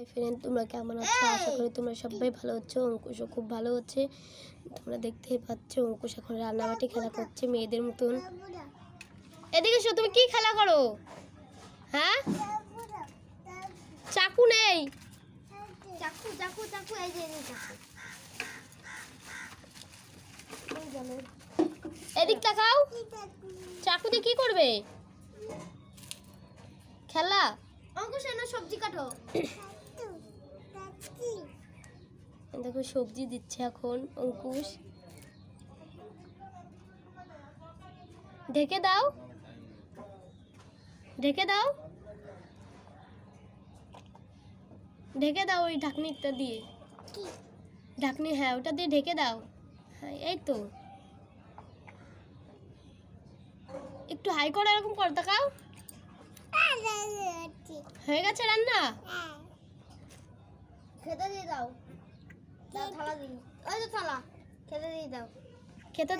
Hi friend তোমরা কেমন আছো? আশা করি তোমরা সবাই ভালো হচ্ছে অঙ্কুশও খুব ভালো হচ্ছে তোমরা দেখতেই পাচ্ছ অঙ্কুশ এখন রান্নাবাটি খেলা করছে মেয়েদের মতন। এদিকে এসো তুমি কি খেলা করো? হ্যাঁ? চাকু নেই। চাকু চাকু চাকু এই যে এদিক তাকাও। চাকু দিয়ে কি করবে? খেলা। অঙ্কুশ সবজি কাটো। দেখো সবজি দিচ্ছে এখন অঙ্কুশ। ঢেকে দাও। ঢেকে দাও। ঢেকে দাও ওই ঢাকনিটা দিয়ে। ঢাকনি হ্যাঁ ওটা দিয়ে ঢেকে দাও। হ্যাঁ এই তো। একটু হাই করে এরকম কর তাকাও। হয়ে গেছে রান্না? খেতে দিয়ে দাও। দাও থালা দিই ওই তো থালা খেতে দিয়ে দাও। খেতে